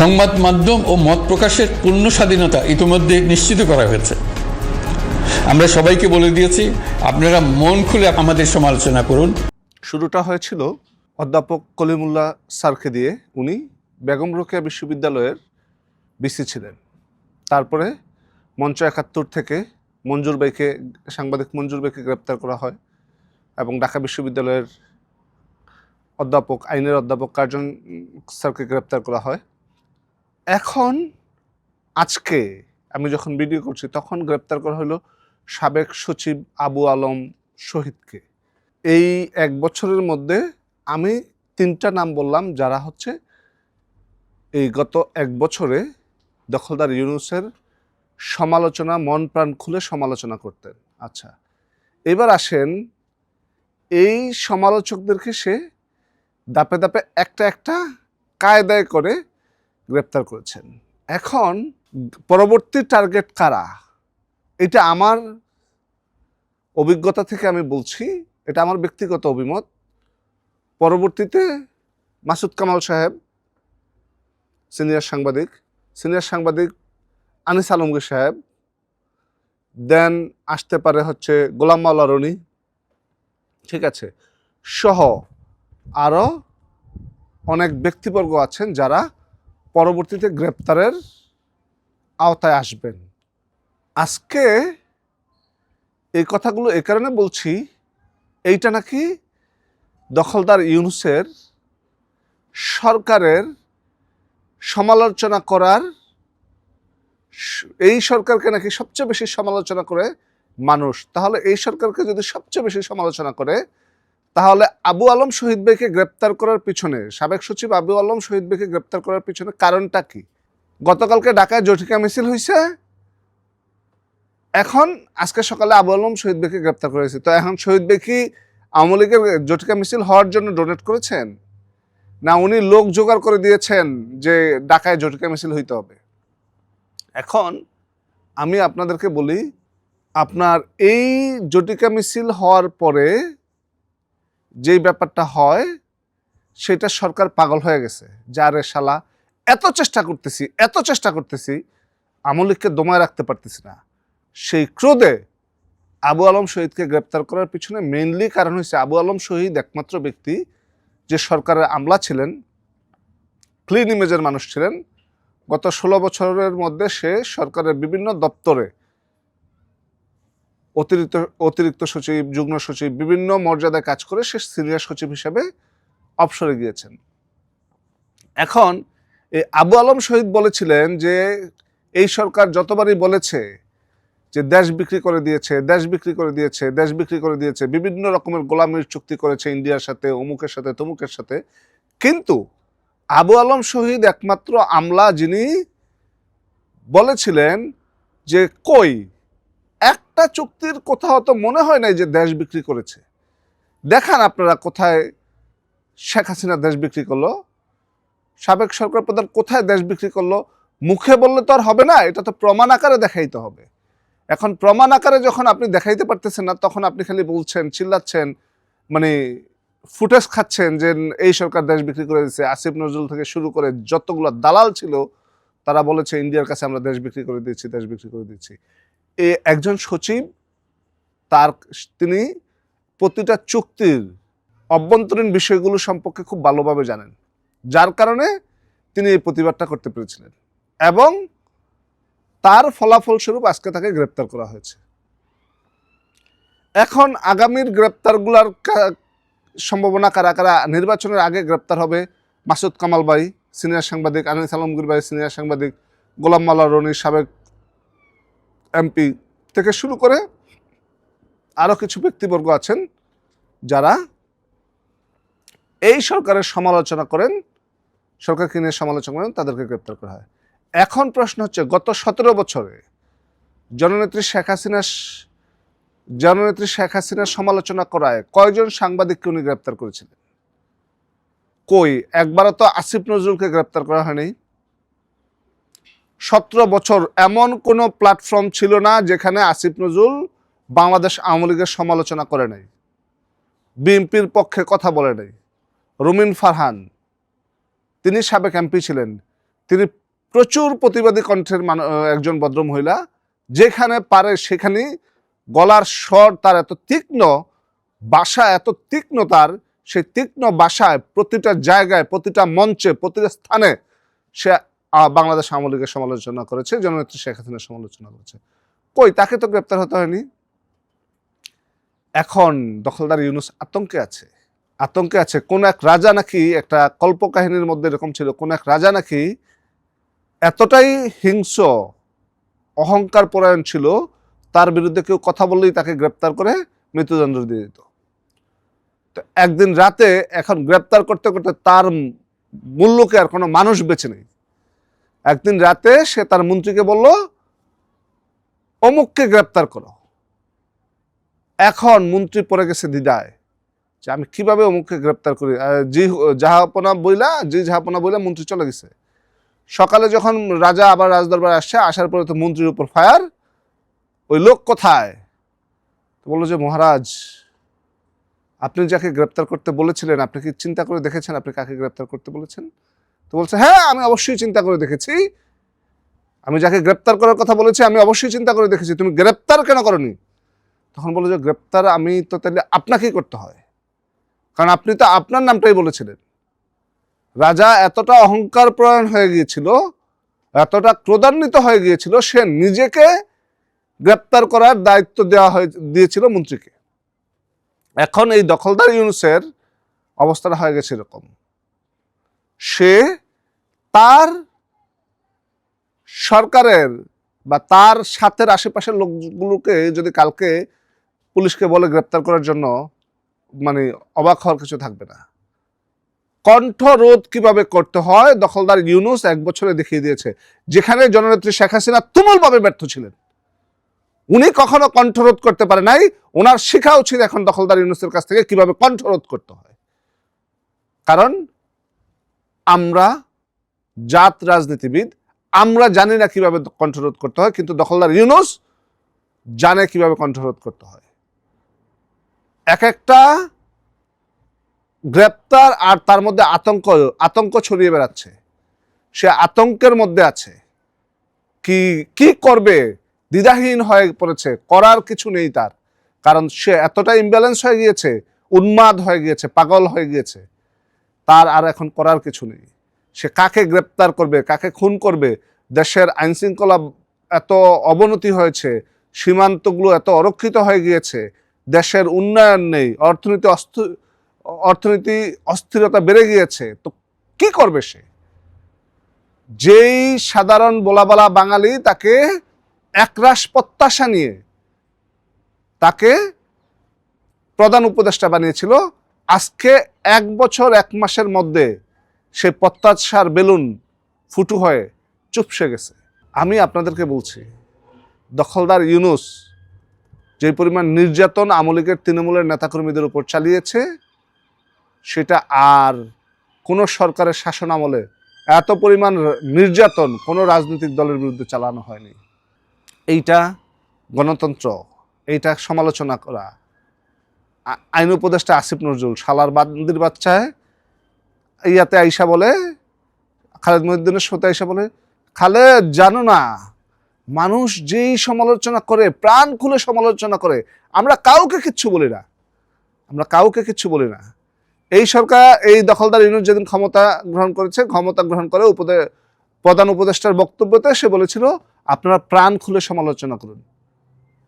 সংবাদ মাধ্যম ও মত প্রকাশের পূর্ণ স্বাধীনতা ইতিমধ্যে নিশ্চিত করা হয়েছে। আমরা সবাইকে বলে দিয়েছি, আপনারা মন খুলে আমাদের সমালোচনা করুন। শুরুটা হয়েছিল অধ্যাপক কলিমুল্লাহ স্যারকে দিয়ে। উনি বেগম রোকেয়া বিশ্ববিদ্যালয়ের বিসি ছিলেন। তারপরে মঞ্চ একাত্তর থেকে মঞ্জুর বাইকে সাংবাদিক মঞ্জুর বাইকে গ্রেপ্তার করা হয় এবং ঢাকা বিশ্ববিদ্যালয়ের অধ্যাপক, আইনের অধ্যাপক কার্জন স্যারকে গ্রেপ্তার করা হয়। এখন আজকে আমি যখন ভিডিও করছি, তখন গ্রেপ্তার করা হলো সাবেক সচিব আবু আলম শহীদকে। এই এক বছরের মধ্যে আমি তিনটা নাম বললাম, যারা হচ্ছে এই গত এক বছরে দখলদার ইউনুসের সমালোচনা, মন প্রাণ খুলে সমালোচনা করতেন। আচ্ছা এবার আসেন, এই সমালোচকদেরকে সে দাপে দাপে একটা একটা কায়দায় করে গ্রেপ্তার করেছেন। এখন পরবর্তী টার্গেট কারা? এটা আমার অভিজ্ঞতা থেকে আমি বলছি, এটা আমার ব্যক্তিগত অভিমত। পরবর্তীতে মাসুদ কামাল সাহেব, সিনিয়র সাংবাদিক সিনিয়র সাংবাদিক আনিস আলমগীর সাহেব, দেন আসতে পারে হচ্ছে গোলাম মাওলা রনি, ঠিক আছে? সহ আরও অনেক ব্যক্তিবর্গ আছেন যারা পরবর্তীতে গ্রেপ্তারের আওতায় আসবেন। আজকে এই কথাগুলো এ কারণে বলছি, এইটা নাকি দখলদার ইউনুসের সরকারের সমালোচনা করার এই সরকারকে নাকি সবচেয়ে বেশি সমালোচনা করে মানুষ। তাহলে এই সরকারকে যদি সবচেয়ে বেশি সমালোচনা করে তাহলে আবু আলম শহীদ ভাইকে গ্রেপ্তার করার পিছনে সাবেক সচিব আবু আলম শহীদ ভাইকে গ্রেপ্তার করার পিছনে কারণটা কি? গতকালকে ঢাকায় জটিকা মিছিল হয়েছে এখন আজকে সকালে আবু আলম শহীদ বেকে গ্রেপ্তার করেছে। তো এখন শহীদ বেকি আওয়ামী লীগের জটিকা মিছিল হওয়ার জন্য ডোনেট করেছেন? না উনি লোক জোগাড় করে দিয়েছেন যে ঢাকায় জটিকা মিছিল হইতে হবে? এখন আমি আপনাদেরকে বলি, আপনার এই জটিকা মিছিল হওয়ার পরে যেই ব্যাপারটা হয়, সেটা সরকার পাগল হয়ে গেছে। যারে শালা, এত চেষ্টা করতেছি, এত চেষ্টা করতেছি, আমলিককে দমায় রাখতে পারতেছি না। সেই ক্রোধে আবু আলম শহীদকে গ্রেপ্তার করার পিছনে মেইনলি কারণ হয়েছে আবু আলম শহীদ একমাত্র ব্যক্তি যে সরকারের আমলা ছিলেন ক্লিন ইমেজের মানুষ ছিলেন। গত ষোলো বছরের মধ্যে সে সরকারের বিভিন্ন দপ্তরে অতিরিক্ত অতিরিক্ত সচিব, যুগ্ম সচিব, বিভিন্ন মর্যাদায় কাজ করে সে সিনিয়র সচিব হিসাবে অবসরে গিয়েছেন। এখন এই আবু আলম শহীদ বলেছিলেন যে, এই সরকার যতবারই বলেছে যে দেশ বিক্রি করে দিয়েছে, দেশ বিক্রি করে দিয়েছে, দেশ বিক্রি করে দিয়েছে, বিভিন্ন রকমের গোলামির চুক্তি করেছে ইন্ডিয়ার সাথে, অমুকের সাথে, তমুকের সাথে, কিন্তু আবু আলম শহীদ একমাত্র আমলা যিনি বলেছিলেন যে কই একটা চুক্তির কোথাও তো মনে হয় নাই যে দেশ বিক্রি করেছে। দেখান আপনারা কোথায় শেখ হাসিনা দেশ বিক্রি করল। সাবেক সরকার প্রধান কোথায় দেশ বিক্রি করল? মুখে বললে তো আর হবে না, এটা তো প্রমাণ আকারে দেখাইতে হবে। এখন প্রমাণ আকারে যখন আপনি দেখাইতে পারতেছেন না, তখন আপনি খালি বলছেন, চিল্লাচ্ছেন মানে ফুটেজ খাচ্ছেন যে এই সরকার দেশ বিক্রি করে দিয়েছে আসিফ নজরুল থেকে শুরু করে যতগুলো দালাল ছিল, তারা বলেছে, ইন্ডিয়ার কাছে আমরা দেশ বিক্রি করে দিচ্ছি দেশ বিক্রি করে দিচ্ছি একজন সচিব, তার তিনি প্রতিটা চুক্তির অভ্যন্তরীণ বিষয়গুলো সম্পর্কে খুব ভালোভাবে জানেন। যার কারণে তিনি এই প্রতিবাদটা করতে পেরেছিলেন এবং তার ফলাফলস্বরূপ আজকে তাকে গ্রেপ্তার করা হয়েছে। এখন আগামীর গ্রেপ্তারগুলার সম্ভাবনা কারা কারা? নির্বাচনের আগে গ্রেপ্তার হবে মাসুদ কামাল ভাই সিনিয়র সাংবাদিক, আনিস আলমগীর ভাই সিনিয়র সাংবাদিক, গোলাম মাল্লা রনি সাবেক এমপি থেকে শুরু করে আরও কিছু ব্যক্তিবর্গ আছেন যারা এই সরকারের সমালোচনা করেন, সরকারকে নিয়ে সমালোচনা করেন, তাদেরকে গ্রেপ্তার করা হয়। এখন প্রশ্ন হচ্ছে, গত সতেরো বছরে জননেত্রী শেখ হাসিনা জননেত্রী শেখ হাসিনার সমালোচনা করায় কয়জন সাংবাদিককে উনি গ্রেপ্তার করেছিলেন? কই? একবারও তো আসিফ নজরুলকে গ্রেপ্তার করা হয়নি। সতেরো বছর এমন কোনো প্ল্যাটফর্ম ছিল না যেখানে আসিফ নজরুল বাংলাদেশ আওয়ামী লীগের সমালোচনা করে নাই, বিএনপির পক্ষে কথা বলে নাই। রুমিন ফারহান, তিনি সাবেক এমপি ছিলেন, তিনি প্রচুর প্রতিবাদী কণ্ঠের একজন ভদ্র মহিলা, যেখানে পারে সেখানে গলার স্বর তার এত তীক্ষ্ণ, বাসা এত তীক্ষ্ণ তার, সেই তীক্ষ্ণ বাসায় প্রতিটা জায়গায়, প্রতিটা মঞ্চে, প্রতিটা স্থানে সে বাংলাদেশ আওয়ামী লীগের সমালোচনা করেছে, জননেত্রী শেখ হাসিনার সমালোচনা করেছে। কই, তাকে তো গ্রেপ্তার হতে হয়নি। এখন দখলদার ইউনুস আতঙ্কে আছে। আতঙ্কে আছে। কোন এক রাজা নাকি, একটা কল্পকাহিনীর মধ্যে এরকম ছিল, কোন এক রাজা নাকি এতটাই হিংস্র, অহংকার পরায়ণ ছিল, তার বিরুদ্ধে কেউ কথা বললেই তাকে গ্রেপ্তার করে মৃত্যুদণ্ড দিয়ে দিত। তো একদিন রাতে এখন গ্রেপ্তার করতে করতে তার মূল্যকে আর কোনো মানুষ বেছে নেই। একদিন রাতে সে তার মন্ত্রীকে বলল, অমুককে গ্রেপ্তার করো। এখন মন্ত্রী পড়ে গেছে দিদায় যে আমি কীভাবে অমুককে গ্রেপ্তার করি? জি জাহাপনা বইলা, জি জাহাপনা বইলা মন্ত্রী চলে গেছে। সকালে যখন রাজা আবার রাজদরবার আসছে, আসার পরে তো মন্ত্রীর উপর ফায়ার। ওই লোক কোথায়? তো বলল যে, মহারাজ, আপনি যাকে গ্রেপ্তার করতে বলেছিলেন, আপনি কি চিন্তা করে দেখেছেন আপনি কাকে গ্রেপ্তার করতে বলেছেন? তো বলছে হ্যাঁ আমি অবশ্যই চিন্তা করে দেখেছি। আমি যাকে গ্রেপ্তার করার কথা বলেছি, আমি অবশ্যই চিন্তা করে দেখেছি। তুমি গ্রেপ্তার কেন করনি? তখন বলে যে, গ্রেপ্তার আমি তো তাহলে আপনাকেই করতে হয়। কারণ আপনি তো আপনার নামটাই বলেছিলেন। রাজা এতটা অহংকার প্রয়ণ হয়ে গিয়েছিল, এতটা ক্রোধান্বিত হয়ে গিয়েছিল, সে নিজেকে গ্রেপ্তার করার দায়িত্ব দেওয়া হয়ে, দিয়েছিল মন্ত্রীকে। এখন এই দখলদার ইউনুসের অবস্থাটা হয়ে গেছে এরকম। সে তার সরকারের বা তার সাথের আশেপাশের লোকগুলোকে যদি কালকে পুলিশকে বলে গ্রেপ্তার করার জন্য মানে অবাক হওয়ার কিছু থাকবে না। কণ্ঠ রোধ কীভাবে করতে হয়? দখলদার ইউনুস এক বছরে দেখিয়ে দিয়েছে, যেখানে জননেত্রী শেখ হাসিনা তুমুলভাবে ব্যর্থ ছিলেন। উনি কখনো কণ্ঠরোধ করতে পারে নাই। ওনার শেখা উচিত এখন দখলদার ইউনুসের কাছ থেকে কীভাবে কণ্ঠরোধ করতে হয়। কারণ আমরা জাত রাজনীতিবিদ, আমরা জানি না কীভাবে কণ্ঠরোধ করতে হয়, কিন্তু দখলদার ইউনুস জানে কীভাবে কণ্ঠরোধ করতে হয়। এক একটা গ্রেপ্তার আর তার মধ্যে আতঙ্ক আতঙ্ক ছড়িয়ে বেড়াচ্ছে। সে আতঙ্কের মধ্যে আছে। কি কি করবে? দ্বিধাহীন হয়ে পড়েছে। করার কিছু নেই তার। কারণ সে এতটা ইমব্যালেন্স হয়ে গিয়েছে, উন্মাদ হয়ে গিয়েছে, পাগল হয়ে গিয়েছে। তার আর এখন করার কিছু নেই। সে কাকে গ্রেপ্তার করবে, কাকে খুন করবে, দেশের আইনশৃঙ্খলা এত অবনতি হয়েছে, সীমান্তগুলো এত অরক্ষিত হয়ে গিয়েছে, দেশের উন্নয়ন নেই, অর্থনীতি অর্থনীতি অস্থিরতা বেড়ে গিয়েছে, তো কি করবে সে? যেই সাধারণ বলাবালা বাঙালি তাকে একরাশ প্রত্যাশা নিয়ে তাকে প্রধান উপদেষ্টা বানিয়েছিল আজকে এক বছর, এক মাসের মধ্যে সে প্রত্যাশার বেলুন ফুটু হয়ে চুপসে গেছে। আমি আপনাদেরকে বলছি, দখলদার ইউনুস যে পরিমাণ নির্যাতন আমলিকের তৃণমূলের নেতাকর্মীদের উপর চালিয়েছে, সেটা আর কোনো সরকারের শাসন আমলে এত পরিমাণ নির্যাতন কোনো রাজনৈতিক দলের বিরুদ্ধে চালানো হয়নি। এইটা গণতন্ত্র, এইটা সমালোচনা করা আইন উপদেষ্টা আসিফ নজরুল, শালার বান্দির বাচ্চায় ইয়াতে আইসা বলে, খালেদ মহিউদ্দিনের সাথে আইসা বলে, খালেদ, জানো না, মানুষ যেই সমালোচনা করে, প্রাণ খুলে সমালোচনা করে, আমরা কাউকে কিচ্ছু বলি না। আমরা কাউকে কিচ্ছু বলি না। এই সরকার, এই দখলদার ইউনিট যেদিন ক্ষমতা গ্রহণ করেছে, ক্ষমতা গ্রহণ করে উপদে, প্রধান উপদেষ্টার বক্তব্যতে সে বলেছিল, আপনারা প্রাণ খুলে সমালোচনা করুন।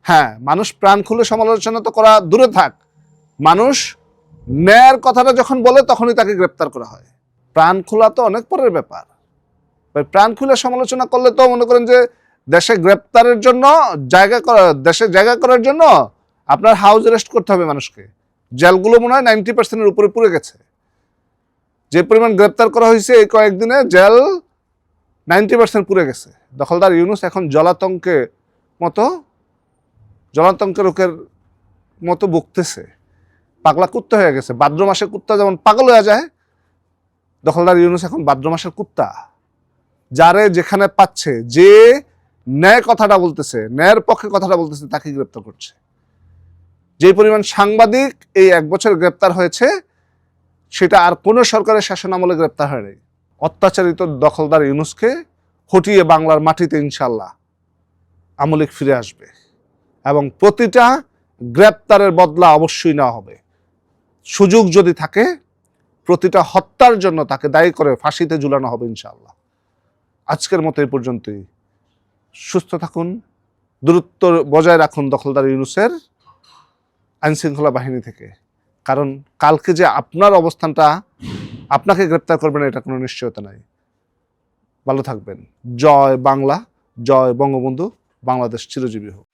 হ্যাঁ মানুষ প্রাণ খুলে সমালোচনা তো করা দূরে থাক। মানুষ ন্যায়ের কথাটা যখন বলে, তখনই তাকে গ্রেপ্তার করা হয়। প্রাণ খোলা তো অনেক পরের ব্যাপার। প্রাণ খুলে সমালোচনা করলে তো মনে করেন যে দেশে গ্রেপ্তারের জন্য জায়গা করা, দেশে জায়গা করার জন্য আপনার হাউস অ্যারেস্ট করতে হবে মানুষকে। জেলগুলো মনে হয় নাইনটি পার্সেন্টের উপরে পুড়ে গেছে। যে পরিমাণ গ্রেপ্তার করা হয়েছে এই কয়েকদিনে জেল নাইনটি পার্সেন্ট পুড়ে গেছে। দখলদার ইউনুস এখন জলাতঙ্কে মতো, জলাতঙ্কের রোগের মতো বকতেছে পাগলা কুত্তা হয়ে গেছে। ভাদ্র মাসের কুত্তা যেমন পাগল হয়ে যায়, দখলদার ইউনুস এখন ভাদ্র মাসের কুত্তা। যারে যেখানে পাচ্ছে, যে ন্যায় কথাটা বলতেছে, ন্যায়ের পক্ষে কথাটা বলতেছে, তাকে গ্রেপ্তার করছে। যে পরিমাণ সাংবাদিক এই এক বছর গ্রেপ্তার হয়েছে, সেটা আর কোনো সরকারের শাসন আমলে গ্রেপ্তার হয়নি। অত্যাচারিত দখলদার ইউনুসকে হটিয়ে বাংলার মাটিতে ইনশাল্লাহ আমলিক ফিরে আসবে এবং প্রতিটা গ্রেপ্তারের বদলা অবশ্যই নেওয়া হবে। সুযোগ যদি থাকে, প্রতিটা হত্যার জন্য তাকে দায়ী করে ফাঁসিতে ঝুলানো হবে ইনশাআল্লাহ। আজকের মতো এই পর্যন্তই। সুস্থ থাকুন, দূরত্ব বজায় রাখুন দখলদার ইউনুসের আইনশৃঙ্খলা বাহিনী থেকে। কারণ কালকে যে আপনার অবস্থানটা, আপনাকে গ্রেপ্তার করবেন এটা কোনো নিশ্চয়তা নাই। ভালো থাকবেন। জয় বাংলা, জয় বঙ্গবন্ধু, বাংলাদেশ চিরজীবী হোক।